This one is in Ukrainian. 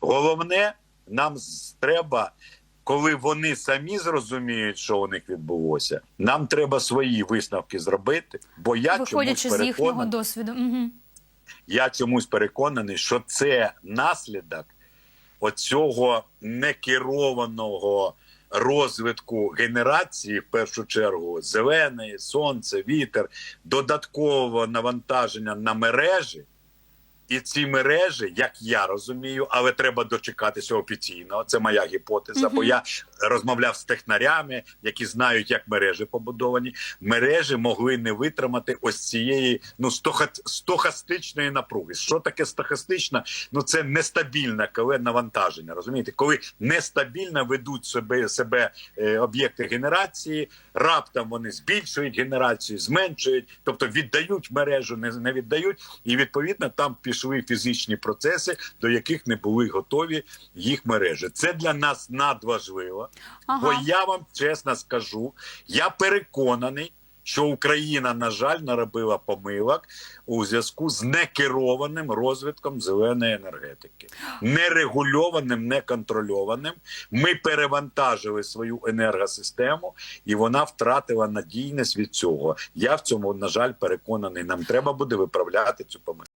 головне, нам треба, коли вони самі зрозуміють, що у них відбулося, нам треба свої висновки зробити. Бо я Виходячи з їхнього досвіду. Угу. я чомусь переконаний, що це наслідок оцього некерованого розвитку генерації, в першу чергу, зелений, сонце, вітер, додаткового навантаження на мережі. І ці мережі, як я розумію, але треба дочекатися офіційно. Це моя гіпотеза. Бо я розмовляв з технарями, які знають, як мережі побудовані. Мережі могли не витримати ось цієї ну стоха- стохастичної напруги. Що таке стохастична? Ну це нестабільне коли навантаження. Розумієте, коли нестабільно ведуть себе себе е, об'єкти генерації, раптом вони збільшують генерацію, зменшують, тобто віддають мережу, не, не віддають, і відповідно там пішли фізичні процеси, до яких не були готові їх мережі. Це для нас надважливо. Бо я вам чесно скажу, я переконаний, що Україна, на жаль, наробила помилок у зв'язку з некерованим розвитком зеленої енергетики, нерегульованим, неконтрольованим. Ми перевантажили свою енергосистему, і вона втратила надійність від цього. Я в цьому, на жаль, переконаний. Нам треба буде виправляти цю помилку.